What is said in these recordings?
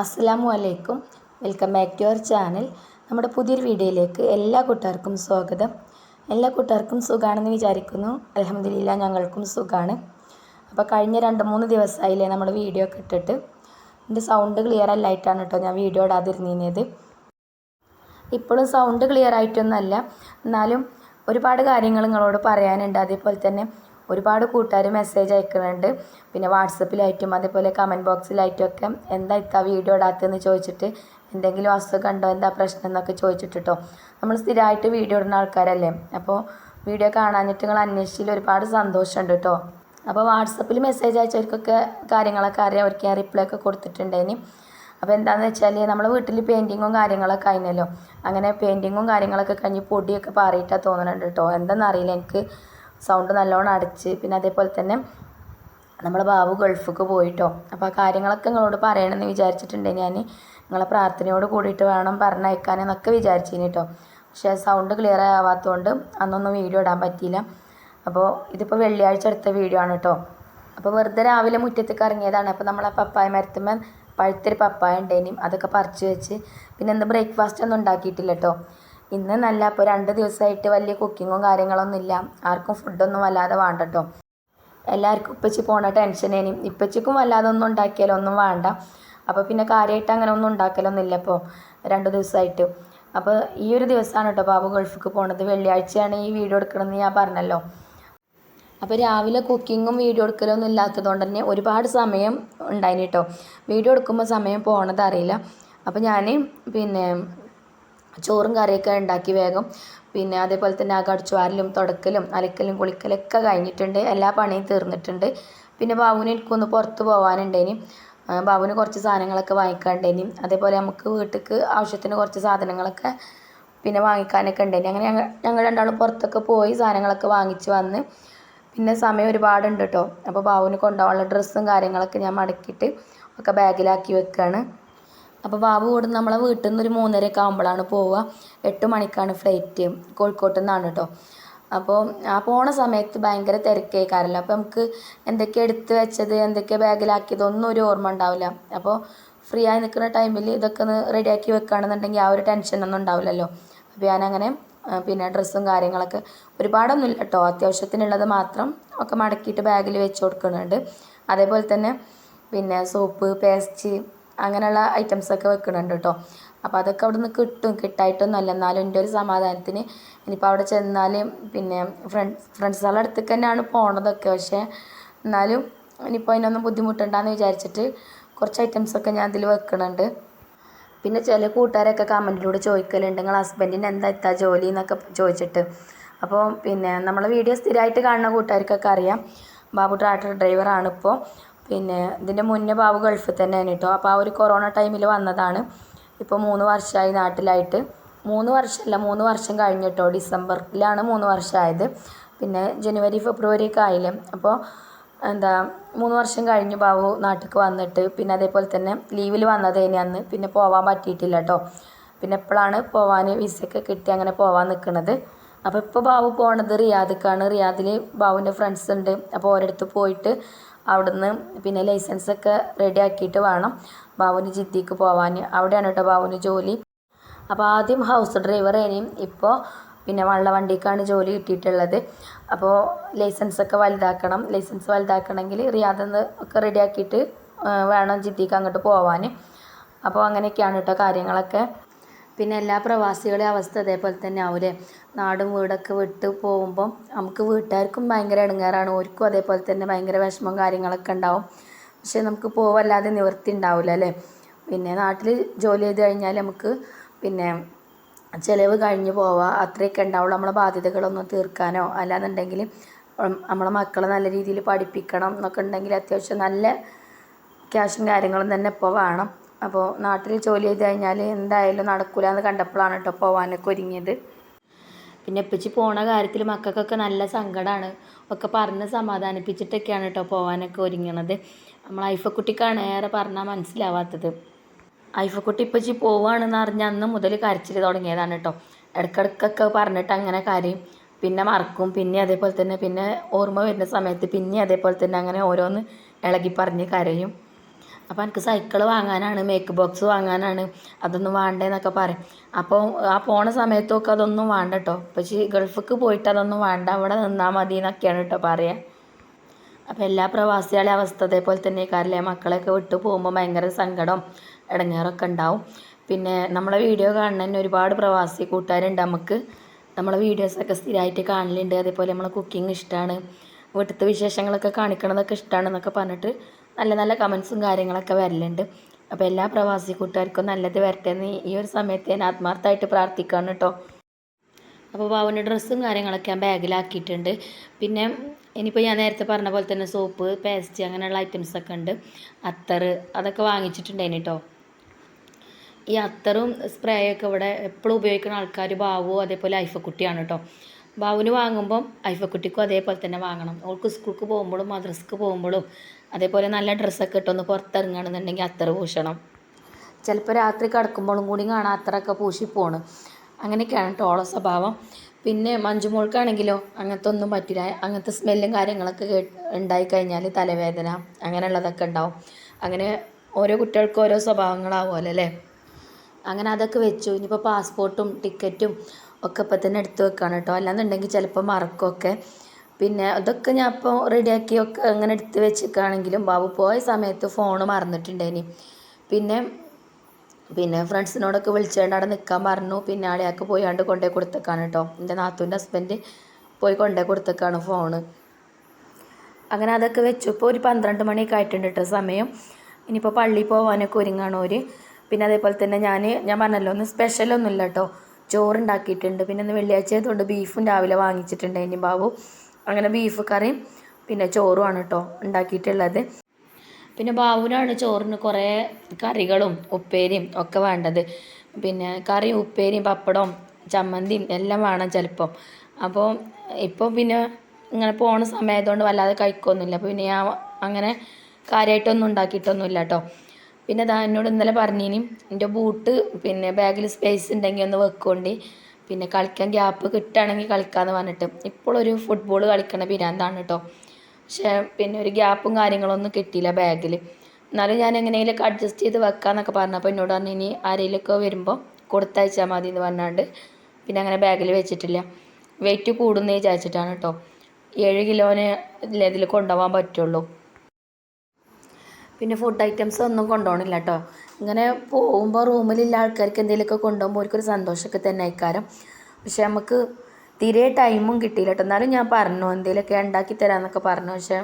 അസ്സലാമു അലൈക്കും. Welcome back to our channel. നമ്മുടെ പുതിയൊരു വീഡിയോയിലേക്ക് എല്ലാ കൂട്ടുകാർക്കും സ്വാഗതം. എല്ലാ കൂട്ടുകാർക്കും സുഖമാണെന്ന് വിചാരിക്കുന്നു. അലഹമ്മദില്ല ഞങ്ങൾക്കും സുഖമാണ് അപ്പോൾ കഴിഞ്ഞ രണ്ട് മൂന്ന് ദിവസമായില്ലേ നമ്മൾ വീഡിയോ ഒക്കെ ഇട്ടിട്ട്. എന്റെ സൗണ്ട് ക്ലിയർ അല്ലായിട്ടാണ് കേട്ടോ ഞാൻ വീഡിയോ ഇടാതിരുന്നത് ഇപ്പോഴും സൗണ്ട് ക്ലിയർ ആയിട്ടൊന്നുമല്ല. എന്നാലും ഒരുപാട് കാര്യങ്ങൾ നിങ്ങളോട് പറയാനുണ്ട്. അതേപോലെ തന്നെ ഒരുപാട് കൂട്ടുകാർ മെസ്സേജ് അയക്കുന്നുണ്ട്. പിന്നെ വാട്സപ്പിലായിട്ടും അതേപോലെ കമന്റ് ബോക്സിലായിട്ടും ഒക്കെ എന്താ ഇത്ത വീഡിയോ ഇടാത്തതെന്ന് ചോദിച്ചിട്ട് എന്തെങ്കിലും അസുഖം ഉണ്ടോ എന്താ പ്രശ്നം എന്നൊക്കെ ചോദിച്ചിട്ട് കേട്ടോ നമ്മൾ സ്ഥിരമായിട്ട് വീഡിയോ ഇടുന്ന ആൾക്കാരല്ലേ. അപ്പോൾ വീഡിയോ കാണാനിട്ട് നിങ്ങൾ അന്വേഷിച്ചതിൽ ഒരുപാട് സന്തോഷമുണ്ട് കേട്ടോ അപ്പോൾ വാട്സപ്പിൽ മെസ്സേജ് അയച്ചവർക്കൊക്കെ കാര്യങ്ങളൊക്കെ അറിയാം. അവർക്ക് ഞാൻ റിപ്ലൈ ഒക്കെ കൊടുത്തിട്ടുണ്ടായിന്. അപ്പോൾ എന്താണെന്ന് വെച്ചാൽ നമ്മൾ വീട്ടിൽ പെയിന്റിങ്ങും കാര്യങ്ങളൊക്കെ കഴിഞ്ഞല്ലോ അങ്ങനെ പെയിന്റിങ്ങും കാര്യങ്ങളൊക്കെ കഴിഞ്ഞ് പൊടിയൊക്കെ പാറിയിട്ടാണ് തോന്നുന്നുണ്ട് കേട്ടോ എന്താണെന്നറിയില്ല എനിക്ക് സൗണ്ട് നല്ലോണം അടച്ച് പിന്നെ അതേപോലെ തന്നെ നമ്മൾ ബാബു ഗൾഫിക്ക് പോയിട്ടോ. അപ്പോൾ ആ കാര്യങ്ങളൊക്കെ നിങ്ങളോട് പറയണമെന്ന് വിചാരിച്ചിട്ടുണ്ട് ഞാൻ നിങ്ങളെ പ്രാർത്ഥനയോട് കൂടിയിട്ട് വേണം പറഞ്ഞയക്കാനെന്നൊക്കെ വിചാരിച്ചിന് കേട്ടോ പക്ഷേ സൗണ്ട് ക്ലിയർ ആവാത്തതുകൊണ്ട് അന്നൊന്നും വീഡിയോ ഇടാൻ പറ്റിയില്ല. അപ്പോൾ ഇതിപ്പോൾ വെള്ളിയാഴ്ച എടുത്ത വീഡിയോ ആണ് കേട്ടോ അപ്പോൾ വെറുതെ രാവിലെ മുറ്റത്തേക്ക് ഇറങ്ങിയതാണ്. അപ്പോൾ നമ്മൾ ആ പപ്പായ മരത്തുമ്പോൾ പഴുത്തൊരു പപ്പായ ഉണ്ടേനും. അതൊക്കെ പറിച്ച് വെച്ച് പിന്നെ എന്ത് ബ്രേക്ക്ഫാസ്റ്റ് ഒന്നും ഉണ്ടാക്കിയിട്ടില്ല കേട്ടോ ഇന്ന് നല്ല അപ്പോൾ രണ്ട് ദിവസമായിട്ട് വലിയ കുക്കിങ്ങും കാര്യങ്ങളൊന്നും ഇല്ല. ആർക്കും ഫുഡൊന്നും വല്ലാതെ വേണ്ട കേട്ടോ എല്ലാവർക്കും ഉപ്പച്ചി പോണ ടെൻഷനേനും ഇപ്പച്ചിക്കും വല്ലാതെ ഒന്നും ഉണ്ടാക്കിയാലോ? ഒന്നും വേണ്ട. അപ്പോൾ പിന്നെ കാര്യമായിട്ട് അങ്ങനെ ഒന്നും ഉണ്ടാക്കലൊന്നുമില്ല ഇപ്പോൾ രണ്ട് ദിവസമായിട്ട്. അപ്പോൾ ഈ ഒരു ദിവസമാണ് കേട്ടോ ബാബു ഗൾഫിക്ക് പോണത്. വെള്ളിയാഴ്ചയാണ് ഈ വീഡിയോ എടുക്കണമെന്ന് ഞാൻ പറഞ്ഞല്ലോ. അപ്പോൾ രാവിലെ കുക്കിങ്ങും വീഡിയോ എടുക്കലൊന്നും ഇല്ലാത്തതുകൊണ്ട് തന്നെ ഒരുപാട് സമയം ഉണ്ടായിന് കേട്ടോ. വീഡിയോ എടുക്കുമ്പോൾ സമയം പോണത് അറിയില്ല അപ്പോൾ ഞാൻ പിന്നെ ചോറും കറിയൊക്കെ ഉണ്ടാക്കി വേഗം. പിന്നെ അതേപോലെ തന്നെ ആ വാരലും തുടക്കലും അലക്കലും കുളിക്കലൊക്കെ കഴിഞ്ഞിട്ടുണ്ട്. എല്ലാ പണിയും തീർന്നിട്ടുണ്ട്. പിന്നെ ബാബുവിന് എനിക്കൊന്ന് പുറത്ത് പോകാനുണ്ടേനി ബാബുവിന് കുറച്ച് സാധനങ്ങളൊക്കെ വാങ്ങിക്കാണ്ടേനി അതേപോലെ നമുക്ക് വീട്ടിലേക്ക് ആവശ്യത്തിന് കുറച്ച് സാധനങ്ങളൊക്കെ പിന്നെ വാങ്ങിക്കാനൊക്കെ ഉണ്ടേനി അങ്ങനെ ഞങ്ങൾ ഞങ്ങൾ രണ്ടാളും പുറത്തൊക്കെ പോയി സാധനങ്ങളൊക്കെ വാങ്ങിച്ച് വന്ന് പിന്നെ സമയം ഒരുപാടുണ്ട് കേട്ടോ. അപ്പോൾ ബാബുവിന് കൊണ്ടുപോകാനുള്ള ഡ്രസ്സും കാര്യങ്ങളൊക്കെ ഞാൻ മടക്കിയിട്ട് ഒക്കെ ബാഗിലാക്കി വെക്കുകയാണ് അപ്പോൾ ബാബു ഇവിടെ നമ്മളെ വീട്ടിൽ നിന്ന് ഒരു മൂന്നരയൊക്കെ ആകുമ്പോഴാണ് പോവുക. എട്ട് മണിക്കാണ് ഫ്ലൈറ്റ് കോഴിക്കോട്ട് നിന്നാണ് കേട്ടോ അപ്പോൾ ആ പോണ സമയത്ത് ഭയങ്കര തിരക്കേക്കാരല്ലോ. അപ്പോൾ നമുക്ക് എന്തൊക്കെ എടുത്ത് വെച്ചത് എന്തൊക്കെ ബാഗിലാക്കിയത് ഒന്നും ഒരു ഓർമ്മ ഉണ്ടാവില്ല. അപ്പോൾ ഫ്രീ ആയി നിൽക്കുന്ന ടൈമിൽ ഇതൊക്കെ ഒന്ന് റെഡിയാക്കി വെക്കുകയാണെന്നുണ്ടെങ്കിൽ ആ ഒരു ടെൻഷനൊന്നും ഉണ്ടാവില്ലല്ലോ. അപ്പോൾ ഞാനങ്ങനെ പിന്നെ ഡ്രസ്സും കാര്യങ്ങളൊക്കെ ഒരുപാടൊന്നും ഇല്ല കേട്ടോ അത്യാവശ്യത്തിനുള്ളത് മാത്രം ഒക്കെ മടക്കിയിട്ട് ബാഗിൽ വെച്ച് കൊടുക്കുന്നുണ്ട്. അതേപോലെ തന്നെ പിന്നെ സോപ്പ് പേസ്റ്റ് അങ്ങനെയുള്ള ഐറ്റംസൊക്കെ വെക്കുന്നുണ്ട് കേട്ടോ അപ്പോൾ അതൊക്കെ അവിടെ നിന്ന് കിട്ടും കിട്ടായിട്ടൊന്നുമല്ല എന്നാലും എന്റെ ഒരു സമാധാനത്തിന് ഇനിയിപ്പോൾ അവിടെ ചെന്നാൽ പിന്നെ ഫ്രണ്ട്സ് ഫ്രണ്ട്സുകളുടെ അടുത്തേക്ക് തന്നെയാണ് പോണതൊക്കെ. പക്ഷേ എന്നാലും ഇനിയിപ്പോൾ അതിനൊന്നും ബുദ്ധിമുട്ടുണ്ടാന്ന് വിചാരിച്ചിട്ട് കുറച്ച് ഐറ്റംസൊക്കെ ഞാൻ അതിൽ വെക്കുന്നുണ്ട് പിന്നെ ചില കൂട്ടുകാരൊക്കെ കമന്റിലൂടെ ചോദിക്കലുണ്ട് നിങ്ങൾ ഹസ്ബൻഡിന് എന്താ എത്താ ജോലി? എന്നൊക്കെ ചോദിച്ചിട്ട്. അപ്പോൾ പിന്നെ നമ്മളെ വീഡിയോ സ്ഥിരമായിട്ട് കാണുന്ന കൂട്ടുകാർക്കൊക്കെ അറിയാം. ബാബു ട്രാക്ടർ ഡ്രൈവറാണ് ഇപ്പോൾ പിന്നെ ഇതിന്റെ മുന്നേ ബാബു ഗൾഫിൽ തന്നെയാണ് കേട്ടോ അപ്പോൾ ആ ഒരു കൊറോണ ടൈമിൽ വന്നതാണ്. ഇപ്പോൾ മൂന്ന് വർഷമായി നാട്ടിലായിട്ട്. മൂന്ന് വർഷമല്ല മൂന്ന് വർഷം കഴിഞ്ഞിട്ടോ ഡിസംബറിലാണ് മൂന്ന് വർഷമായത് പിന്നെ ജനുവരി ഫെബ്രുവരി ഒക്കെ ആയില്ലേ. അപ്പോൾ എന്താ മൂന്ന് വർഷം കഴിഞ്ഞു ബാബു നാട്ടിലേക്ക് വന്നിട്ട് പിന്നെ അതേപോലെ തന്നെ ലീവിൽ വന്നതേനി അന്ന് പിന്നെ പോവാൻ പറ്റിയിട്ടില്ല കേട്ടോ പിന്നെ എപ്പോഴാണ് പോവാൻ വിസയൊക്കെ കിട്ടി അങ്ങനെ പോവാൻ നിൽക്കുന്നത് അപ്പോൾ ഇപ്പോൾ ബാബു പോണത് റിയാദിക്കാണ്. റിയാദിൽ ബാബുവിന്റെ ഫ്രണ്ട്സ് ഉണ്ട്. അപ്പോൾ ഓരോരുത്ത് പോയിട്ട് അവിടുന്ന് പിന്നെ ലൈസൻസൊക്കെ റെഡി ആക്കിയിട്ട് വേണം ബാബുവിന് ജിദ്ദിക്ക് പോവാൻ. അവിടെയാണ് കേട്ടോ ബാബുവിന് ജോലി. അപ്പോൾ ആദ്യം ഹൗസ് ഡ്രൈവർ ഇപ്പോൾ പിന്നെ വള്ളവണ്ടിക്കാണ് ജോലി കിട്ടിയിട്ടുള്ളത്. അപ്പോൾ ലൈസൻസ് ഒക്കെ വലുതാക്കണം. ലൈസൻസ് വലുതാക്കണമെങ്കിൽ റിയാദെന്ന് ഒക്കെ ഒക്കെ റെഡിയാക്കിയിട്ട് വേണം ജിദ്ദിക്ക് അങ്ങോട്ട് പോവാൻ. അപ്പോൾ അങ്ങനെയൊക്കെയാണ് കേട്ടോ കാര്യങ്ങളൊക്കെ. പിന്നെ എല്ലാ പ്രവാസികളുടെ അവസ്ഥ അതേപോലെ തന്നെ ആവൂലെ? നാടും വീടൊക്കെ വിട്ട് പോകുമ്പം നമുക്ക് വീട്ടുകാർക്കും ഭയങ്കര ഇടങ്ങാറാണ് ഓർക്കും അതേപോലെ തന്നെ ഭയങ്കര വിഷമം കാര്യങ്ങളൊക്കെ ഉണ്ടാവും. പക്ഷേ നമുക്ക് പോവല്ലാതെ നിവൃത്തി ഉണ്ടാവില്ല അല്ലേ? പിന്നെ നാട്ടിൽ ജോലി ചെയ്ത് കഴിഞ്ഞാൽ നമുക്ക് പിന്നെ ചിലവ് കഴിഞ്ഞു പോവാം അത്രയൊക്കെ ഉണ്ടാവുള്ളൂ. നമ്മളെ ബാധ്യതകളൊന്നും തീർക്കാനോ അല്ലാന്നുണ്ടെങ്കിൽ നമ്മളെ മക്കളെ നല്ല രീതിയിൽ പഠിപ്പിക്കണം എന്നൊക്കെ ഉണ്ടെങ്കിൽ അത്യാവശ്യം നല്ല ക്യാഷും കാര്യങ്ങളും തന്നെ ഇപ്പോൾ വേണം. അപ്പോൾ നാട്ടിൽ ജോലി ചെയ്ത് കഴിഞ്ഞാൽ എന്തായാലും നടക്കില്ല എന്ന് കണ്ടപ്പോഴാണ് കേട്ടോ പോകാനൊക്കെ ഒരുങ്ങിയത്. പിന്നെ ഇപ്പച്ചി പോണ കാര്യത്തിൽ മക്കൾക്കൊക്കെ നല്ല സങ്കടമാണ് ഒക്കെ പറഞ്ഞ് സമാധാനിപ്പിച്ചിട്ടൊക്കെയാണ് കേട്ടോ പോകാനൊക്കെ ഒരുങ്ങണത്. നമ്മൾ ഐഫക്കുട്ടിക്കാണ് ഏറെ പറഞ്ഞാൽ മനസ്സിലാവാത്തത്. ഐഫക്കുട്ടി ഇപ്പച്ചി പോവുകയാണെന്ന് അറിഞ്ഞ അന്ന് മുതൽ കരച്ചിൽ തുടങ്ങിയതാണ് കേട്ടോ ഇടക്കിടക്കൊക്കെ പറഞ്ഞിട്ട് അങ്ങനെ കാര്യം. പിന്നെ മറക്കും. പിന്നെ അതേപോലെ തന്നെ പിന്നെ ഓർമ്മ വരുന്ന സമയത്ത് പിന്നെ അതേപോലെ തന്നെ അങ്ങനെ ഓരോന്ന് ഇളകി പറഞ്ഞ് കരയും. അപ്പോൾ എനിക്ക് സൈക്കിൾ വാങ്ങാനാണ് മേക്ക് ബോക്സ് വാങ്ങാനാണ് അതൊന്നും വേണ്ടേന്നൊക്കെ പറയും. അപ്പോൾ ആ പോണ സമയത്തൊക്കെ അതൊന്നും വേണ്ട കേട്ടോ പക്ഷേ ഗൾഫിക്ക് പോയിട്ട് അതൊന്നും വേണ്ട അവിടെ നിന്നാൽ മതി എന്നൊക്കെയാണ് കേട്ടോ പറയുക അപ്പോൾ എല്ലാ പ്രവാസികളെ അവസ്ഥ അതേപോലെ തന്നെ കാറിലെ മക്കളെയൊക്കെ വിട്ടു പോകുമ്പോൾ ഭയങ്കര സങ്കടം ഇടങ്ങേറൊക്കെ ഉണ്ടാവും. പിന്നെ നമ്മളെ വീഡിയോ കാണുന്നതിന് ഒരുപാട് പ്രവാസി കൂട്ടുകാരുണ്ട് നമുക്ക് നമ്മളെ വീഡിയോസൊക്കെ സ്ഥിരമായിട്ട് കാണലുണ്ട്. അതേപോലെ നമ്മളെ കുക്കിംഗ് ഇഷ്ടമാണ് വീട്ടിലത്തെ വിശേഷങ്ങളൊക്കെ കാണിക്കണതൊക്കെ ഇഷ്ടമാണ് എന്നൊക്കെ പറഞ്ഞിട്ട് നല്ല നല്ല കമൻസും കാര്യങ്ങളൊക്കെ വരലുണ്ട്. അപ്പോൾ എല്ലാ പ്രവാസി കൂട്ടുകാർക്കും നല്ലത് വരട്ടെ എന്ന് ഈ ഒരു സമയത്ത് ഞാൻ ആത്മാർത്ഥമായിട്ട് പ്രാർത്ഥിക്കുകയാണ് കേട്ടോ. അപ്പോൾ ബാബുവിന്റെ ഡ്രസ്സും കാര്യങ്ങളൊക്കെ ഞാൻ ബാഗിലാക്കിയിട്ടുണ്ട് പിന്നെ ഇനിയിപ്പോൾ ഞാൻ നേരത്തെ പറഞ്ഞ പോലെ തന്നെ സോപ്പ് പേസ്റ്റ് അങ്ങനെയുള്ള ഐറ്റംസ് ഒക്കെ ഉണ്ട്. അത്തർ അതൊക്കെ വാങ്ങിച്ചിട്ടുണ്ടായിന് കേട്ടോ ഈ അത്തറും സ്പ്രേയൊക്കെ ഇവിടെ എപ്പോഴും ഉപയോഗിക്കുന്ന ആൾക്കാർ ബാവു അതേപോലെ ഐഫക്കുട്ടിയാണ് കേട്ടോ ബാവുന് വാങ്ങുമ്പം ഐഫക്കുട്ടിക്കും അതേപോലെ തന്നെ വാങ്ങണം. അവൾക്ക് സ്കൂൾക്ക് പോകുമ്പോഴും മദ്രസ്ക്ക് പോകുമ്പോഴും അതേപോലെ നല്ല ഡ്രസ്സൊക്കെ ഇട്ടൊന്ന് പുറത്തിറങ്ങുകയാണെന്നുണ്ടെങ്കിൽ അത്തർ പൂശണം. ചിലപ്പോൾ രാത്രി കിടക്കുമ്പോഴും കൂടി കാണാം അത്രയൊക്കെ പൂശിപ്പോണ് പോണ്. അങ്ങനെയൊക്കെയാണ് ഓളെ സ്വഭാവം. പിന്നെ മഞ്ജുമോൾക്കാണെങ്കിലോ അങ്ങനത്തെ ഒന്നും പറ്റില്ല. അങ്ങനത്തെ സ്മെല്ലും കാര്യങ്ങളൊക്കെ കേ ഉണ്ടായിക്കഴിഞ്ഞാൽ തലവേദന അങ്ങനെയുള്ളതൊക്കെ ഉണ്ടാവും. അങ്ങനെ ഓരോ കുട്ടികൾക്കും ഓരോ സ്വഭാവങ്ങളാവുമല്ലോ അല്ലേ? അങ്ങനെ അതൊക്കെ വെച്ചു. ഇനിയിപ്പോൾ പാസ്പോർട്ടും ടിക്കറ്റും ഒക്കെ ഇപ്പം തന്നെ എടുത്തു വെക്കാണ് കേട്ടോ. അല്ലാന്നുണ്ടെങ്കിൽ ചിലപ്പോൾ മറക്കുമൊക്കെ പിന്നെ അതൊക്കെ ഞാൻ ഇപ്പോൾ റെഡിയാക്കി ഒക്കെ അങ്ങനെ എടുത്ത് വെച്ചിരിക്കുകയാണെങ്കിലും ബാബു പോയ സമയത്ത് ഫോൺ മറന്നിട്ടുണ്ടേനി പിന്നെ പിന്നെ ഫ്രണ്ട്സിനോടൊക്കെ വിളിച്ചുകൊണ്ട് അവിടെ നിൽക്കാൻ പറഞ്ഞു. പിന്നെ ആളെയൊക്കെ പോയാണ്ട് കൊണ്ടേ കൊടുത്തേക്കാണ് കേട്ടോ എന്റെ നാത്തൂന്റെ ഹസ്ബൻഡ് പോയി കൊണ്ടേ കൊടുത്തേക്കാണ് ഫോണ് അങ്ങനെ അതൊക്കെ വെച്ചു. ഇപ്പോൾ ഒരു പന്ത്രണ്ട് മണിയൊക്കെ ആയിട്ടുണ്ട് കേട്ടോ സമയം. ഇനിയിപ്പോൾ പള്ളിയിൽ പോകാനൊക്കെ ഒരുങ്ങാണ് ഒരു പിന്നെ അതേപോലെ തന്നെ ഞാൻ ഞാൻ പറഞ്ഞല്ലോ ഒന്ന് സ്പെഷ്യലൊന്നുമില്ല കേട്ടോ ചോറുണ്ടാക്കിയിട്ടുണ്ട്. പിന്നെ ഇന്ന് വെള്ളിയാഴ്ച ആയതുകൊണ്ട് ബീഫും രാവിലെ വാങ്ങിച്ചിട്ടുണ്ട് ഇനി ബാബു. അങ്ങനെ ബീഫ് കറിയും പിന്നെ ചോറുമാണ് കേട്ടോ ഉണ്ടാക്കിയിട്ടുള്ളത്. പിന്നെ ബാബുവിനാണ് ചോറിന് കുറേ കറികളും ഉപ്പേരിയും ഒക്കെ വേണ്ടത്. പിന്നെ കറി ഉപ്പേരിയും പപ്പടവും ചമ്മന്തിയും എല്ലാം വേണം ചിലപ്പം. അപ്പോൾ ഇപ്പോൾ പിന്നെ ഇങ്ങനെ പോണ സമയത്തുകൊണ്ട് വല്ലാതെ കഴിക്കൊന്നുമില്ല. അപ്പോൾ പിന്നെ ഞാൻ അങ്ങനെ കാര്യമായിട്ടൊന്നും ഉണ്ടാക്കിയിട്ടൊന്നുമില്ല കേട്ടോ പിന്നെ ദാ എന്നോട് ഇന്നലെ പറഞ്ഞിനി എന്റെ ബൂട്ട് പിന്നെ ബാഗിൽ സ്പേസ് ഉണ്ടെങ്കിൽ ഒന്ന് വെക്കോണ്ടി. പിന്നെ കളിക്കാൻ ഗ്യാപ്പ് കിട്ടുകയാണെങ്കിൽ കളിക്കാമെന്ന് പറഞ്ഞിട്ട്. ഇപ്പോഴൊരു ഫുട്ബോൾ കളിക്കണ പിരാന്താണ് കേട്ടോ പക്ഷേ പിന്നെ ഒരു ഗ്യാപ്പും കാര്യങ്ങളൊന്നും കിട്ടിയില്ല ബാഗിൽ എന്നാലും ഞാൻ എങ്ങനെയെങ്കിലുമൊക്കെ അഡ്ജസ്റ്റ് ചെയ്ത് വെക്കാമെന്നൊക്കെ പറഞ്ഞപ്പോൾ എന്നോട് പറഞ്ഞു ഇനി ആരെങ്കിലുമൊക്കെ വരുമ്പോൾ കൊടുത്തയച്ചാൽ മതി എന്ന് പറഞ്ഞാണ്ട് പിന്നെ അങ്ങനെ ബാഗിൽ വെച്ചിട്ടില്ല. വെയിറ്റ് കൂടുന്ന വിചാരിച്ചിട്ടാണ് കേട്ടോ ഏഴ് കിലോന് ഇതിൽ കൊണ്ടുപോകാൻ പറ്റുള്ളൂ. പിന്നെ ഫുഡ് ഐറ്റംസ് ഒന്നും കൊണ്ടുപോകണില്ല കേട്ടോ ഇങ്ങനെ പോകുമ്പോൾ റൂമിലുള്ള ആൾക്കാർക്ക് എന്തെങ്കിലുമൊക്കെ കൊണ്ടുപോകുമ്പോൾ അവർക്കൊരു സന്തോഷമൊക്കെ തന്നെ ആയിക്കാരം. പക്ഷേ നമുക്ക് തീരെ ടൈമും കിട്ടിയില്ല കേട്ടോ എന്നാലും ഞാൻ പറഞ്ഞു എന്തെങ്കിലുമൊക്കെ ഉണ്ടാക്കി തരാമെന്നൊക്കെ പറഞ്ഞു. പക്ഷേ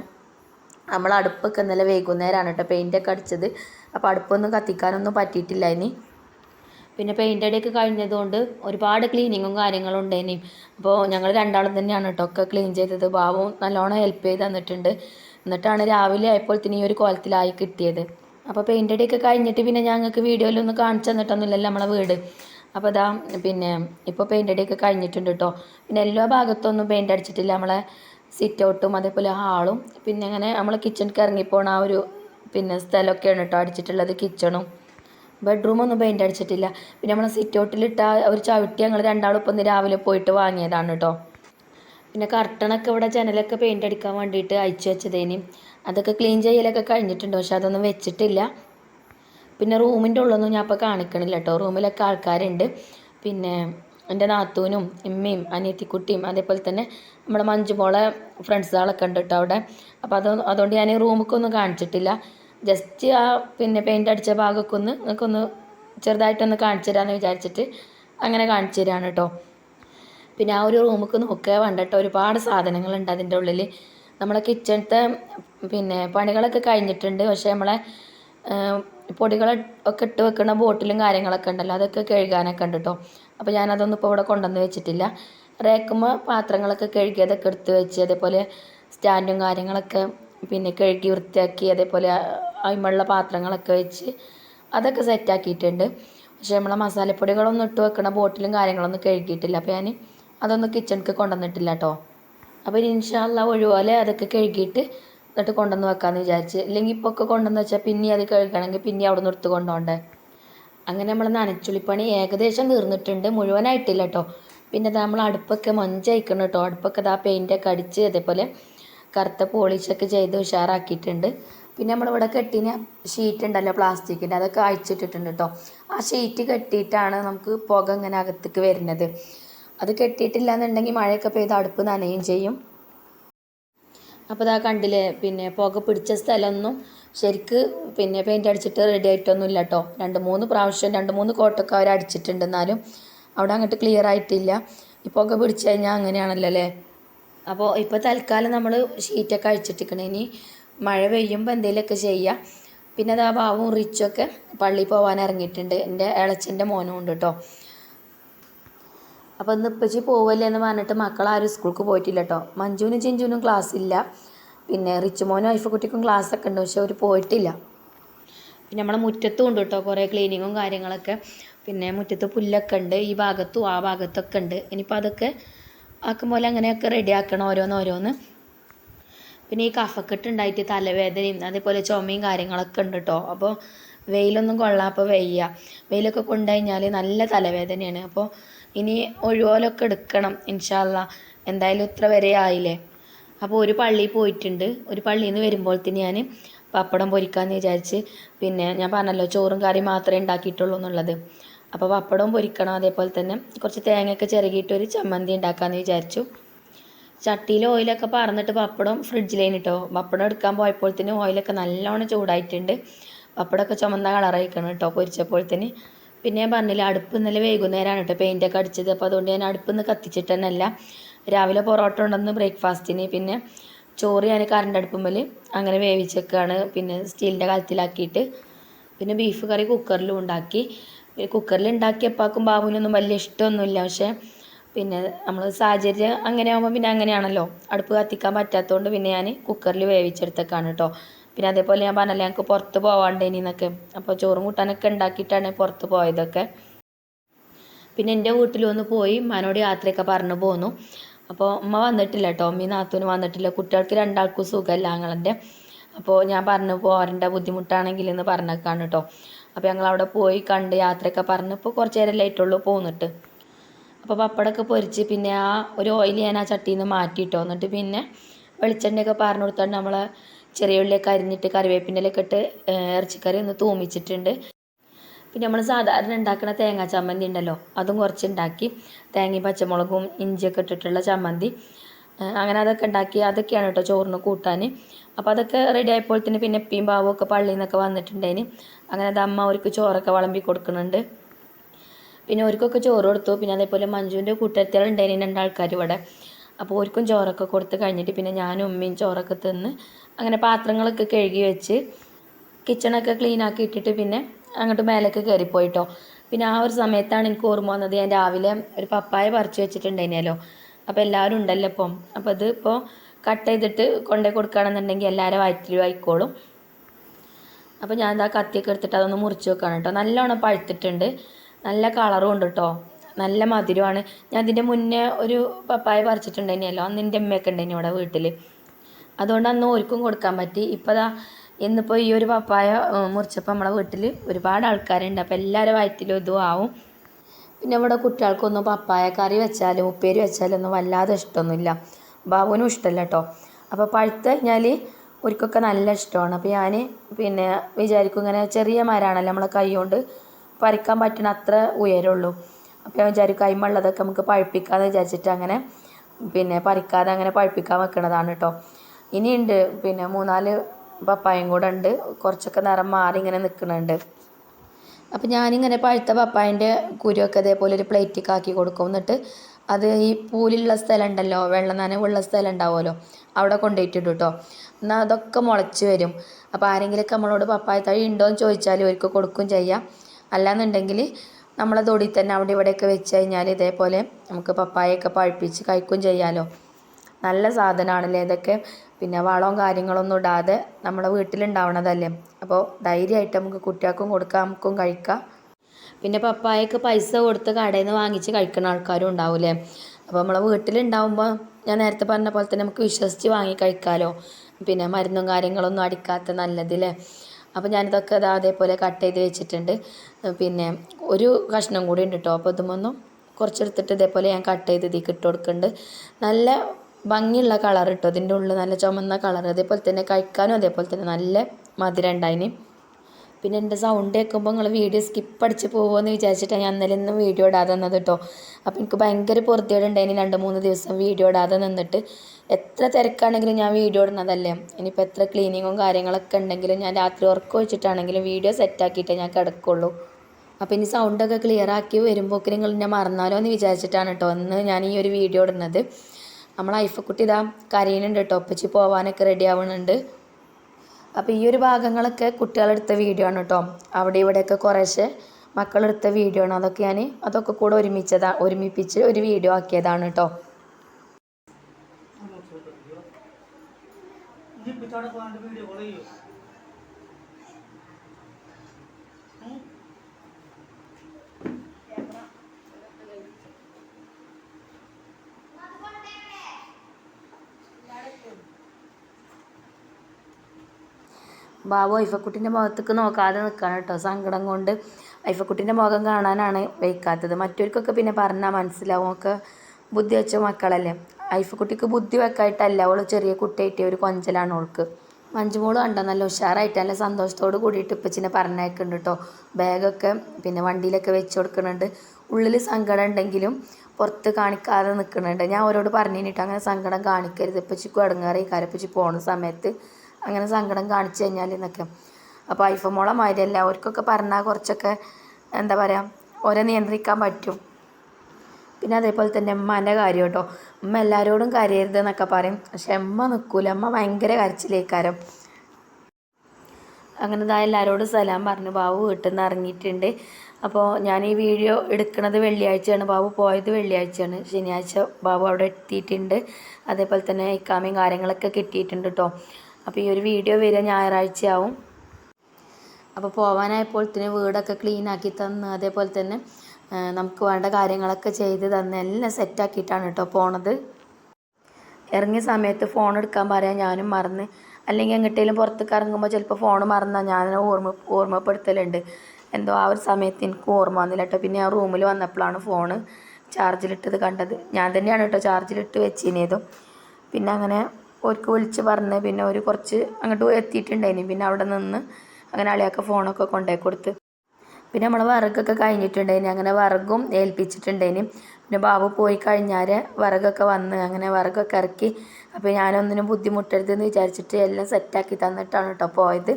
നമ്മൾ അടുപ്പൊക്കെ ഇന്നലെ വൈകുന്നേരമാണ് കേട്ടോ പെയിന്റൊക്കെ അടിച്ചത്. അപ്പോൾ അടുപ്പൊന്നും കത്തിക്കാനൊന്നും പറ്റിയിട്ടില്ല ഇനി പിന്നെ പെയിന്റ് അടിയൊക്കെ കഴിഞ്ഞതുകൊണ്ട് ഒരുപാട് ക്ലീനിങ്ങും കാര്യങ്ങളും ഉണ്ടായിനി. അപ്പോൾ ഞങ്ങൾ രണ്ടാളും തന്നെയാണ് കേട്ടോ ഒക്കെ ക്ലീൻ ചെയ്തത്. ഭാവവും നല്ലോണം ഹെൽപ്പ് ചെയ്ത് തന്നിട്ടുണ്ട്. എന്നിട്ടാണ് രാവിലെ ആയപ്പോഴത്തേന് ഈ ഒരു കോലത്തിലായി കിട്ടിയത്. അപ്പോൾ പെയിന്റ് അടിയൊക്കെ കഴിഞ്ഞിട്ട് പിന്നെ ഞങ്ങൾക്ക് വീഡിയോയിലൊന്നും കാണിച്ചു തന്നിട്ടൊന്നുമില്ലല്ലോ നമ്മളെ വീട്. അപ്പോൾ ഇതാ പിന്നെ ഇപ്പോൾ പെയിന്റ് അടിയൊക്കെ കഴിഞ്ഞിട്ടുണ്ട് കേട്ടോ പിന്നെ എല്ലാ ഭാഗത്തൊന്നും പെയിന്റ് അടിച്ചിട്ടില്ല. നമ്മളെ സിറ്റ് ഔട്ടും അതേപോലെ ഹാളും പിന്നെ അങ്ങനെ നമ്മൾ കിച്ചണിക്ക് ഇറങ്ങിപ്പോണ ആ ഒരു പിന്നെ സ്ഥലമൊക്കെയാണ് കേട്ടോ അടിച്ചിട്ടുള്ളത് കിച്ചണും ബെഡ്റൂമൊന്നും പെയിന്റ് അടിച്ചിട്ടില്ല. പിന്നെ നമ്മൾ സിറ്റ് ഔട്ടിലിട്ട ഒരു ചവിട്ടി ഞങ്ങൾ രണ്ടാളും ഇപ്പം രാവിലെ പോയിട്ട് വാങ്ങിയതാണ് കേട്ടോ പിന്നെ കർട്ടണൊക്കെ ഇവിടെ ജനലൊക്കെ പെയിന്റ് അടിക്കാൻ വേണ്ടിയിട്ട് അയച്ചു വെച്ചതേനി. അതൊക്കെ ക്ലീൻ ചെയ്യലൊക്കെ കഴിഞ്ഞിട്ടുണ്ട്. പക്ഷെ അതൊന്നും വെച്ചിട്ടില്ല. പിന്നെ റൂമിന്റെ ഉള്ളൊന്നും ഞാൻ ഇപ്പോൾ കാണിക്കണില്ല കേട്ടോ റൂമിലൊക്കെ ആൾക്കാരുണ്ട്. പിന്നെ എന്റെ നാത്തൂനും ഇമ്മയും അനിയത്തിക്കുട്ടിയും അതേപോലെ തന്നെ നമ്മുടെ മഞ്ജുമോളെ ഫ്രണ്ട്സുകളൊക്കെ ഉണ്ട് കേട്ടോ അവിടെ. അപ്പോൾ അത് അതുകൊണ്ട് ഞാൻ റൂമൊക്കെ കാണിച്ചിട്ടില്ല. ജസ്റ്റ് ആ പിന്നെ പെയിന്റ് അടിച്ച ഭാഗമൊക്കെ ഒന്ന് നിങ്ങൾക്കൊന്ന് ചെറുതായിട്ടൊന്ന് കാണിച്ചു തരാമെന്ന് വിചാരിച്ചിട്ട് അങ്ങനെ കാണിച്ചു തരാണ് കേട്ടോ പിന്നെ ആ ഒരു റൂമൊക്കെ നോക്കുക വേണ്ട കേട്ടോ ഒരുപാട് സാധനങ്ങളുണ്ട് അതിന്റെ ഉള്ളിൽ നമ്മളെ കിച്ചണത്തെ പിന്നെ പണികളൊക്കെ കഴിഞ്ഞിട്ടുണ്ട്. പക്ഷേ നമ്മളെ പൊടികൾ ഒക്കെ ഇട്ട് വെക്കുന്ന ബോട്ടിലും കാര്യങ്ങളൊക്കെ ഉണ്ടല്ലോ അതൊക്കെ കഴുകാനൊക്കെ ഉണ്ട് കേട്ടോ അപ്പോൾ ഞാനതൊന്നും ഇപ്പോൾ ഇവിടെ കൊണ്ടുവന്ന് വെച്ചിട്ടില്ല. റേക്കുമ്പോൾ പാത്രങ്ങളൊക്കെ കഴുകി അതൊക്കെ എടുത്ത് വെച്ച് അതേപോലെ സ്റ്റാൻഡും കാര്യങ്ങളൊക്കെ പിന്നെ കഴുകി വൃത്തിയാക്കി അതേപോലെ അതിമുള്ള പാത്രങ്ങളൊക്കെ വെച്ച് അതൊക്കെ സെറ്റാക്കിയിട്ടുണ്ട് പക്ഷേ നമ്മളെ മസാലപ്പൊടികളൊന്നും ഇട്ട് വെക്കണ ബോട്ടിലും കാര്യങ്ങളൊന്നും കഴുകിയിട്ടില്ല. അപ്പോൾ ഞാൻ അതൊന്നും കിച്ചണിക്ക് കൊണ്ടുവന്നിട്ടില്ല കേട്ടോ അപ്പോൾ ഇനി ഇൻഷാല്ല ഒഴിപോലെ അതൊക്കെ കഴുകിയിട്ട് എന്നിട്ട് കൊണ്ടുവന്ന് വെക്കാമെന്ന് വിചാരിച്ച്. ഇല്ലെങ്കിൽ ഇപ്പോൾ ഒക്കെ കൊണ്ടുവന്ന് വെച്ചാൽ പിന്നെ അത് കഴുകണമെങ്കിൽ പിന്നെ അവിടെ നിന്ന് എടുത്ത് കൊണ്ടുപോകണ്ടേ അങ്ങനെ നമ്മൾ നനച്ചുള്ളിപ്പണി ഏകദേശം തീർന്നിട്ടുണ്ട്. മുഴുവനായിട്ടില്ല കേട്ടോ പിന്നെ നമ്മൾ അടുപ്പൊക്കെ മഞ്ചയക്കണം കേട്ടോ അടുപ്പൊക്കെ ദാ പെയിന്റൊക്കെ അടിച്ച് അതേപോലെ കറുത്ത പോളിഷൊക്കെ ചെയ്ത് ഉഷാറാക്കിയിട്ടുണ്ട്. പിന്നെ നമ്മളിവിടെ കെട്ടിന് ഷീറ്റ് ഉണ്ടല്ലോ പ്ലാസ്റ്റിക്കിന്റെ അതൊക്കെ അഴിച്ചിട്ടിട്ടുണ്ട് കേട്ടോ ആ ഷീറ്റ് കെട്ടിയിട്ടാണ് നമുക്ക് പുക ഇങ്ങനെ അകത്തേക്ക് വരുന്നത്. അത് കെട്ടിയിട്ടില്ല എന്നുണ്ടെങ്കിൽ മഴയൊക്കെ പെയ്ത് അടുപ്പ് നനയും ചെയ്യും. അപ്പോൾ ഇതാ കണ്ടില്ലേ പിന്നെ പുക പിടിച്ച സ്ഥലമൊന്നും ശരിക്ക് പിന്നെ പെയിന്റ് അടിച്ചിട്ട് റെഡി ആയിട്ടൊന്നും ഇല്ല കേട്ടോ രണ്ട് മൂന്ന് പ്രാവശ്യം രണ്ട് മൂന്ന് കോട്ടൊക്കെ അവർ അടിച്ചിട്ടുണ്ട് എന്നാലും അവിടെ അങ്ങോട്ട് ക്ലിയർ ആയിട്ടില്ല. ഈ പുക പിടിച്ചു കഴിഞ്ഞാൽ അങ്ങനെയാണല്ലോ അല്ലേ? അപ്പോൾ ഇപ്പോൾ തൽക്കാലം നമ്മൾ ഷീറ്റൊക്കെ അഴിച്ചിട്ടിരിക്കണം. ഇനി മഴ പെയ്യുമ്പോൾ എന്തെങ്കിലുമൊക്കെ ചെയ്യുക പിന്നെ അതാ ബാവും റിച്ചൊക്കെ പള്ളിയിൽ പോകാൻ ഇറങ്ങിയിട്ടുണ്ട്. എന്റെ ഇളച്ചന്റെ മോനും ഉണ്ട് കേട്ടോ അപ്പോൾ ഇന്ന് ഇപ്പച്ചി പോവല്ലേ എന്ന് പറഞ്ഞിട്ട് മക്കൾ ആരും സ്കൂൾക്ക് പോയിട്ടില്ല കേട്ടോ മഞ്ജുവിനും ചിഞ്ചുവിനും ക്ലാസ് ഇല്ല. പിന്നെ റിച്ചുമോനും ക്ലാസ് ഒക്കെ ഉണ്ട്. പക്ഷെ അവർ പോയിട്ടില്ല. പിന്നെ നമ്മളെ മുറ്റത്തും ഉണ്ട് കേട്ടോ കുറേ ക്ലീനിങ്ങും കാര്യങ്ങളൊക്കെ. പിന്നെ മുറ്റത്ത് പുല്ലൊക്കെ ഉണ്ട്. ഈ ഭാഗത്തും ആ ഭാഗത്തൊക്കെ ഉണ്ട്. ഇനിയിപ്പോൾ അതൊക്കെ ആക്കും പോലെ അങ്ങനെയൊക്കെ റെഡി ആക്കണം ഓരോന്ന് പിന്നെ ഈ കഫക്കെട്ട് ഉണ്ടായിട്ട് തലവേദനയും അതേപോലെ ചുമയും കാര്യങ്ങളൊക്കെ ഉണ്ട് കേട്ടോ അപ്പോൾ വെയിലൊന്നും കൊള്ളാം അപ്പോൾ വെയ്യുക വെയിലൊക്കെ കൊണ്ടു കഴിഞ്ഞാൽ നല്ല തലവേദനയാണ്. അപ്പോൾ ഇനി ഒഴിവോലൊക്കെ എടുക്കണം ഇൻഷാല്ല എന്തായാലും ഇത്ര വരെ ആയില്ലേ? അപ്പോൾ ഒരു പള്ളിയിൽ പോയിട്ടുണ്ട്. ഒരു പള്ളിയിൽ നിന്ന് വരുമ്പോൾ തന്നെ ഞാൻ പപ്പടം പൊരിക്കാമെന്ന് വിചാരിച്ച് പിന്നെ ഞാൻ പറഞ്ഞല്ലോ ചോറും കറിയും മാത്രമേ ഉണ്ടാക്കിയിട്ടുള്ളൂ എന്നുള്ളത്. അപ്പോൾ പപ്പടവും പൊരിക്കണം അതേപോലെ തന്നെ കുറച്ച് തേങ്ങയൊക്കെ ചിരകിയിട്ട് ഒരു ചമ്മന്തി ഉണ്ടാക്കാമെന്ന് വിചാരിച്ചു. ചട്ടിയിൽ ഓയിലൊക്കെ പറന്നിട്ട് പപ്പടം ഫ്രിഡ്ജിലേന് കേട്ടോ പപ്പടം എടുക്കാൻ പോയപ്പോൾ തന്നെ ഓയിലൊക്കെ നല്ലോണം ചൂടായിട്ടുണ്ട്. പപ്പടമൊക്കെ ചുമന്ന കളറായിക്കണം കേട്ടോ പൊരിച്ചപ്പോഴത്തേന്. പിന്നെ ഞാൻ പറഞ്ഞില്ല അടുപ്പ് ഇന്നലെ വൈകുന്നേരമാണ് കേട്ടോ പെയിന്റൊക്കെ അടിച്ചത്. അപ്പോൾ അതുകൊണ്ട് ഞാൻ അടുപ്പ് നിന്ന് കത്തിച്ചിട്ട് തന്നെയല്ല രാവിലെ പൊറോട്ട ഉണ്ടെന്ന് ബ്രേക്ക്ഫാസ്റ്റിന് പിന്നെ ചോറ് ഞാൻ കറണ്ട് അടുപ്പുമ്മൽ അങ്ങനെ വേവിച്ചൊക്കെയാണ് പിന്നെ സ്റ്റീലിന്റെ കാലത്തിലാക്കിയിട്ട് പിന്നെ ബീഫ് കറി കുക്കറിലും ഉണ്ടാക്കി. കുക്കറിൽ ഉണ്ടാക്കിയപ്പാക്കും ബാബുവിനൊന്നും വലിയ ഇഷ്ടമൊന്നുമില്ല. പക്ഷേ പിന്നെ നമ്മൾ സാഹചര്യം അങ്ങനെ ആകുമ്പോൾ പിന്നെ അങ്ങനെയാണല്ലോ. അടുപ്പ് കത്തിക്കാൻ പറ്റാത്തതുകൊണ്ട് പിന്നെ ഞാൻ കുക്കറിൽ വേവിച്ചെടുത്തൊക്കെയാണ് കേട്ടോ പിന്നെ അതേപോലെ ഞാൻ പറഞ്ഞല്ലേ ഞങ്ങൾക്ക് പുറത്ത് പോവാണ്ടേനി എന്നൊക്കെ അപ്പോൾ ചോറും കൂട്ടാനൊക്കെ ഉണ്ടാക്കിയിട്ടാണ് പുറത്ത് പോയതൊക്കെ. പിന്നെ എന്റെ വീട്ടിൽ ഒന്ന് പോയി മനോട് യാത്രയൊക്കെ പറഞ്ഞു പോന്നു. അപ്പോൾ ഉമ്മ വന്നിട്ടില്ല കേട്ടോ നാത്തൂന് വന്നിട്ടില്ല. കുട്ടികൾക്ക് രണ്ടാൾക്കും സുഖമല്ല ഞങ്ങളുടെ അപ്പോൾ ഞാൻ പറഞ്ഞു പോരേണ്ട ബുദ്ധിമുട്ടാണെങ്കിൽ എന്ന് പറഞ്ഞേക്കാണ് കേട്ടോ അപ്പോൾ ഞങ്ങൾ അവിടെ പോയി കണ്ട് യാത്രയൊക്കെ പറഞ്ഞ്. ഇപ്പോൾ കുറച്ച് നേരം ലേറ്റുള്ളൂ പോന്നിട്ട്. അപ്പോൾ പപ്പടമൊക്കെ പൊരിച്ച് പിന്നെ ആ ഒരു ഓയിൽ ഞാൻ ആ ചട്ടിയിൽ നിന്ന് മാറ്റിയിട്ടോ എന്നിട്ട് പിന്നെ വെളിച്ചെണ്ണയൊക്കെ പറഞ്ഞു കൊടുത്തോണ്ട് നമ്മൾ ചെറിയ ഉള്ളിയൊക്കെ അരിഞ്ഞിട്ട് കറിവേപ്പിന്റെലൊക്കെ ഇട്ട് ഇറച്ചിക്കറി ഒന്ന് തൂമിച്ചിട്ടുണ്ട്. പിന്നെ നമ്മൾ സാധാരണ ഉണ്ടാക്കുന്ന തേങ്ങാ ചമ്മന്തി ഉണ്ടല്ലോ അതും കുറച്ച് ഉണ്ടാക്കി. തേങ്ങയും പച്ചമുളകും ഇഞ്ചിയൊക്കെ ഇട്ടിട്ടുള്ള ചമ്മന്തി. അങ്ങനെ അതൊക്കെ ഉണ്ടാക്കി അതൊക്കെയാണ് കേട്ടോ ചോറിന് കൂട്ടാൻ അപ്പോൾ അതൊക്കെ റെഡി ആയപ്പോൾ തന്നെ പിന്നെ എപ്പിയും പാവും ഒക്കെ പള്ളിയിൽ നിന്നൊക്കെ വന്നിട്ടുണ്ടേന് അങ്ങനെ അത് അമ്മ അവർക്ക് ചോറൊക്കെ വിളമ്പി കൊടുക്കുന്നുണ്ട്. പിന്നെ അവർക്കൊക്കെ ചോറ് കൊടുത്തു. പിന്നെ അതേപോലെ മഞ്ജുവിന്റെ കൂട്ടത്തിലുണ്ടായിരുന്നു രണ്ടാൾക്കാർ ഇവിടെ. അപ്പോൾ അവർക്കും ചോറൊക്കെ കൊടുത്ത് കഴിഞ്ഞിട്ട് പിന്നെ ഞാനും ഉമ്മയും ചോറൊക്കെ തിന്ന് അങ്ങനെ പാത്രങ്ങളൊക്കെ കഴുകി വെച്ച് കിച്ചണൊക്കെ ക്ലീൻ ആക്കി ഇട്ടിട്ട് പിന്നെ അങ്ങോട്ട് മേലേക്ക് കയറിപ്പോയിട്ടോ പിന്നെ ആ ഒരു സമയത്താണ് എനിക്ക് ഓർമ്മ വന്നത്. ഞാൻ രാവിലെ ഒരു പപ്പായ പറിച്ചു വെച്ചിട്ടുണ്ടായിരുന്നല്ലോ. അപ്പോൾ എല്ലാവരും ഉണ്ടല്ലോ ഇപ്പം. അപ്പോൾ ഇത് ഇപ്പോൾ കട്ട് ചെയ്തിട്ട് കൊണ്ടുപോയി കൊടുക്കുകയാണെന്നുണ്ടെങ്കിൽ എല്ലാവരും വയറ്റിലും ആയിക്കോളും. അപ്പോൾ ഞാൻ എന്താ കത്തിയൊക്കെ എടുത്തിട്ട് അതൊന്ന് മുറിച്ച് വെക്കുകയാണ് കേട്ടോ. നല്ലോണം പഴുത്തിട്ടുണ്ട്. നല്ല കളറും ഉണ്ട് കേട്ടോ. നല്ല മധുരമാണ്. ഞാൻ ഇതിന്റെ മുന്നേ ഒരു പപ്പായ പറിച്ചിട്ടുണ്ടായിരുന്നല്ലോ. അന്ന് എന്റെ അമ്മയൊക്കെ ഉണ്ടായിരുന്നു ഇവിടെ വീട്ടിൽ അതുകൊണ്ട് അന്ന് ഓർക്കും കൊടുക്കാൻ പറ്റി. ഇപ്പോൾ അതാ ഇന്നിപ്പോൾ ഈ ഒരു പപ്പായ മുറിച്ചപ്പോൾ നമ്മളെ വീട്ടിൽ ഒരുപാട് ആൾക്കാരുണ്ട്. അപ്പോൾ എല്ലാവരും വയറ്റിലും ഇതും ആവും. പിന്നെ ഇവിടെ കുട്ടികൾക്കൊന്നും പപ്പായ കറി വെച്ചാലും ഉപ്പേരി വെച്ചാലും ഒന്നും വല്ലാതെ ഇഷ്ടമൊന്നുമില്ല. ബാബുവിനും ഇഷ്ടമല്ല കേട്ടോ അപ്പോൾ പഴുത്ത് കഴിഞ്ഞാൽ ഒരിക്കൊക്കെ നല്ല ഇഷ്ടമാണ്. അപ്പോൾ ഞാൻ പിന്നെ വിചാരിക്കും ഇങ്ങനെ ചെറിയ മരമാണല്ലോ നമ്മളെ കൈ കൊണ്ട് പറിക്കാൻ പറ്റണ അത്ര ഉയരമുള്ളൂ. അപ്പോൾ ഞാൻ വിചാരിക്കും കൈമുള്ളതൊക്കെ നമുക്ക് പഴുപ്പിക്കാമെന്ന് വിചാരിച്ചിട്ട് അങ്ങനെ പിന്നെ പറിക്കാതെ അങ്ങനെ പഴുപ്പിക്കാൻ വെക്കണതാണ് കേട്ടോ ഇനിയുണ്ട്. പിന്നെ മൂന്നാൽ പപ്പായം കൂടെ ഉണ്ട്. കുറച്ചൊക്കെ നിറം മാറി ഇങ്ങനെ നിൽക്കുന്നുണ്ട്. അപ്പോൾ ഞാനിങ്ങനെ പഴുത്ത പപ്പായന്റെ കുരുവൊക്കെ അതേപോലെ ഒരു പ്ലേറ്റിലേക്ക് ആക്കി കൊടുക്കും. എന്നിട്ട് അത് ഈ പൂലുള്ള സ്ഥലം ഉണ്ടല്ലോ വെള്ളം നനവുള്ള സ്ഥലം ഉണ്ടാവുമല്ലോ അവിടെ കൊണ്ടുപോയിട്ടിടും കേട്ടോ എന്നാൽ അതൊക്കെ മുളച്ച് വരും. അപ്പോൾ ആരെങ്കിലുമൊക്കെ നമ്മളോട് പപ്പായ തഴി ഉണ്ടോ എന്ന് ചോദിച്ചാൽ അവർക്ക് കൊടുക്കും ചെയ്യാം. അല്ലാന്നുണ്ടെങ്കിൽ നമ്മളെ തൊടി തന്നെ അവിടെ ഇവിടെയൊക്കെ വെച്ച് കഴിഞ്ഞാൽ ഇതേപോലെ നമുക്ക് പപ്പായൊക്കെ പഴുപ്പിച്ച് കഴിക്കും ചെയ്യാമല്ലോ നല്ല സാധനമാണല്ലേ ഇതൊക്കെ. പിന്നെ വളവും കാര്യങ്ങളൊന്നും ഇടാതെ നമ്മളെ വീട്ടിലുണ്ടാവണതല്ലേ. അപ്പോൾ ധൈര്യമായിട്ട് നമുക്ക് കുട്ടികൾക്കും കൊടുക്കാം നമുക്കും കഴിക്കാം. പിന്നെ പപ്പായക്ക് പൈസ കൊടുത്ത് കടയിൽ നിന്ന് വാങ്ങിച്ച് കഴിക്കുന്ന ആൾക്കാരും ഉണ്ടാവില്ലേ. അപ്പോൾ നമ്മളെ വീട്ടിലുണ്ടാവുമ്പോൾ ഞാൻ നേരത്തെ പറഞ്ഞ പോലെ തന്നെ നമുക്ക് വിശ്വസിച്ച് വാങ്ങി കഴിക്കാമല്ലോ പിന്നെ മരുന്നും കാര്യങ്ങളൊന്നും അടിക്കാത്ത നല്ലതില്ലേ. അപ്പോൾ ഞാനിതൊക്കെ അത് അതേപോലെ കട്ട് ചെയ്ത് വെച്ചിട്ടുണ്ട്. പിന്നെ ഒരു കഷ്ണം കൂടി ഉണ്ട് കേട്ടോ. അപ്പോൾ ഇതുമൊന്നും കുറച്ചെടുത്തിട്ട് ഇതേപോലെ ഞാൻ കട്ട് ചെയ്ത് ഇതിൽ ഇട്ട് കൊടുക്കുന്നുണ്ട്. നല്ല ഭംഗിയുള്ള കളർ ഇട്ടോ. ഇതിന്റെ ഉള്ളിൽ നല്ല ചുമന്ന കളർ അതേപോലെ തന്നെ കഴിക്കാനും അതേപോലെ തന്നെ നല്ല മധുരം ഉണ്ടായിന്. പിന്നെ എന്റെ സൗണ്ട് കേൾക്കുമ്പോൾ നിങ്ങൾ വീഡിയോ സ്കിപ്പ് അടിച്ച് പോകുമെന്ന് വിചാരിച്ചിട്ടാണ് ഞാൻ ഇന്നലെ ഇന്നും വീഡിയോ ഇടാതെ നിന്നത് കേട്ടോ. അപ്പോൾ എനിക്ക് ഭയങ്കര പൊറുതിയോടുണ്ടായിന് രണ്ട് മൂന്ന് ദിവസം വീഡിയോ ഇടാതെ നിന്നിട്ട്. എത്ര തിരക്കാണെങ്കിലും ഞാൻ വീഡിയോ ഇടുന്നതല്ലേ. ഇനിയിപ്പോൾ എത്ര ക്ലീനിങ്ങും കാര്യങ്ങളൊക്കെ ഉണ്ടെങ്കിലും ഞാൻ രാത്രി ഉറക്കം വെച്ചിട്ടാണെങ്കിലും വീഡിയോ സെറ്റാക്കിയിട്ടേ ഞാൻ കിടക്കുള്ളൂ. അപ്പോൾ ഇനി സൗണ്ടൊക്കെ ക്ലിയർ ആക്കി വരുമ്പോഴേക്ക് നിങ്ങൾ എന്നെ മറന്നാലോ എന്ന് വിചാരിച്ചിട്ടാണ് കേട്ടോ ഇന്ന് ഞാൻ ഈ ഒരു വീഡിയോ ഇടുന്നത്. നമ്മൾ ഐഫക്കുട്ടി ഇതാ കരയുന്നുണ്ട് കേട്ടോ. ഒപ്പിച്ച് പോകാനൊക്കെ റെഡി ആവുന്നുണ്ട് അപ്പോൾ ഈ ഒരു ഭാഗങ്ങളൊക്കെ കുട്ടികളെടുത്ത വീഡിയോ ആണ് കേട്ടോ. അവിടെ ഇവിടെയൊക്കെ കുറേശ്ശെ മക്കളെടുത്ത വീഡിയോ ആണ്. അതൊക്കെ ഞാൻ അതൊക്കെ കൂടെ ഒരുമിച്ചതാ ഒരുമിപ്പിച്ച് ഒരു വീഡിയോ ആക്കിയതാണ് കേട്ടോ. വീഡിയോ ബാബു ഐഫക്കുട്ടീന്റെ മുഖത്തേക്ക് നോക്കാതെ നിൽക്കുകയാണ് കേട്ടോ. സങ്കടം കൊണ്ട് ഐഫക്കുട്ടീന്റെ മുഖം കാണാനാണ് വയ്ക്കാത്തത്. മറ്റവർക്കൊക്കെ പിന്നെ പറഞ്ഞാൽ മനസ്സിലാവും. ഒക്കെ ബുദ്ധി വെച്ച മക്കളല്ലേ? ഐഫക്കുട്ടിക്ക് ബുദ്ധി വെക്കായിട്ടല്ല. അവൾ ചെറിയ കുട്ടിയായിട്ട് ഒരു കൊഞ്ചലാണ് അവൾക്ക് മഞ്ജുമോൾ കണ്ടോ? നല്ല ഉഷാറായിട്ട് നല്ല സന്തോഷത്തോട് കൂടിയിട്ട് ഇപ്പച്ചിനെ പറഞ്ഞേക്കുന്നുണ്ട് കേട്ടോ. ബാഗൊക്കെ പിന്നെ വണ്ടിയിലൊക്കെ വെച്ച് കൊടുക്കുന്നുണ്ട്. ഉള്ളിൽ സങ്കടം ഉണ്ടെങ്കിലും പുറത്ത് കാണിക്കാതെ നിൽക്കുന്നുണ്ട് ഞാൻ അവരോട് പറഞ്ഞിട്ട് അങ്ങനെ സങ്കടം കാണിക്കരുത്. ഇപ്പച്ചിക്കും ഇടങ്ങാറി കരപ്പച്ചി പോണ സമയത്ത് അങ്ങനെ സങ്കടം കാണിച്ചു കഴിഞ്ഞാൽ എന്നൊക്കെ. അപ്പോൾ ഐഫമോളെ മാതിരി എല്ലാവർക്കൊക്കെ പറഞ്ഞാൽ കുറച്ചൊക്കെ എന്താ പറയുക ഓരെ നിയന്ത്രിക്കാൻ പറ്റും. പിന്നെ അതേപോലെ തന്നെ അമ്മേന്റെ കാര്യം കേട്ടോ. അമ്മ എല്ലാവരോടും കരയരുത് എന്നൊക്കെ പറയും. പക്ഷെ അമ്മ നിൽക്കൂല അമ്മ ഭയങ്കര കരച്ചിലേക്കാരം. അങ്ങനെ ഇതാ എല്ലാവരോടും സലാം പറഞ്ഞു ബാബു വീട്ടിൽ നിന്ന് ഇറങ്ങിയിട്ടുണ്ട്. അപ്പോൾ ഞാൻ ഈ വീഡിയോ എടുക്കുന്നത് വെള്ളിയാഴ്ചയാണ് ബാബു പോയത് വെള്ളിയാഴ്ചയാണ്. ശനിയാഴ്ച ബാബു അവിടെ എത്തിയിട്ടുണ്ട്. അതേപോലെ തന്നെ ഇക്കാമയും കാര്യങ്ങളൊക്കെ കിട്ടിയിട്ടുണ്ട് കേട്ടോ. അപ്പോൾ ഈ ഒരു വീഡിയോ വരിക ഞായറാഴ്ചയാവും. അപ്പോൾ പോകാനായപ്പോഴത്തേന് വീടൊക്കെ ക്ലീനാക്കി തന്ന് അതേപോലെ തന്നെ നമുക്ക് വേണ്ട കാര്യങ്ങളൊക്കെ ചെയ്ത് തന്ന് എല്ലാം സെറ്റാക്കിയിട്ടാണ് കേട്ടോ പോണത്. ഇറങ്ങിയ സമയത്ത് ഫോൺ എടുക്കാൻ പറയാൻ ഞാനും മറന്ന്. അല്ലെങ്കിൽ എങ്ങോട്ടേലും പുറത്തേക്ക് ഇറങ്ങുമ്പോൾ ചിലപ്പോൾ ഫോൺ മറന്നാൽ ഞാൻ ഓർമ്മ ഓർമ്മപ്പെടുത്തലുണ്ട്. എന്തോ ആ ഒരു സമയത്ത് എനിക്ക് ഓർമ്മ വന്നില്ല കേട്ടോ പിന്നെ ആ റൂമിൽ വന്നപ്പോഴാണ് ഫോണ് ചാർജിലിട്ടത് കണ്ടത്. ഞാൻ തന്നെയാണ് കേട്ടോ ചാർജിലിട്ട് വെച്ചിനേതും. പിന്നെ അങ്ങനെ ഓർക്ക് വിളിച്ച് പറഞ്ഞ് പിന്നെ ഒരു കുറച്ച് അങ്ങോട്ട് എത്തിയിട്ടുണ്ടായിനി. പിന്നെ അവിടെ നിന്ന് അങ്ങനെ അളിയൊക്കെ ഫോണൊക്കെ കൊണ്ടുപോയി കൊടുത്ത്. പിന്നെ നമ്മളെ വിറകൊക്കെ കഴിഞ്ഞിട്ടുണ്ടായിന്. അങ്ങനെ വിറകും ഏൽപ്പിച്ചിട്ടുണ്ടായിന്. പിന്നെ ബാബു പോയി കഴിഞ്ഞാൽ വിറകൊക്കെ വന്ന് അങ്ങനെ വിറകൊക്കെ ഇറക്കി. അപ്പോൾ ഞാനൊന്നിനും ബുദ്ധിമുട്ടരുതെന്ന് വിചാരിച്ചിട്ട് എല്ലാം സെറ്റാക്കി തന്നിട്ടാണ് കേട്ടോ പോയത്.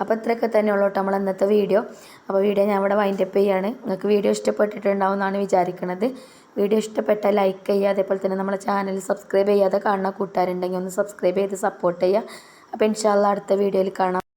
അപ്പോൾ ഇത്രയൊക്കെ തന്നെ ഉള്ളൂ കേട്ടോ നമ്മൾ ഇന്നത്തെ വീഡിയോ. അപ്പോൾ വീഡിയോ ഞാൻ ഇവിടെ വൈൻഡപ്പ് ചെയ്യാണ്. നിങ്ങൾക്ക് വീഡിയോ ഇഷ്ടപ്പെട്ടിട്ടുണ്ടാവും എന്നാണ് വിചാരിക്കുന്നത് വീഡിയോ ഇഷ്ടപ്പെട്ടാൽ ലൈക്ക് ചെയ്യുക. അതേപോലെ തന്നെ നമ്മുടെ ചാനൽ സബ്സ്ക്രൈബ് ചെയ്യാതെ കാണുന്ന കൂട്ടുകാരുണ്ടെങ്കിൽ ഒന്ന് സബ്സ്ക്രൈബ് ചെയ്ത് സപ്പോർട്ട് ചെയ്യുക. അപ്പോൾ ഇൻഷാല്ല അടുത്ത വീഡിയോയിൽ കാണാം.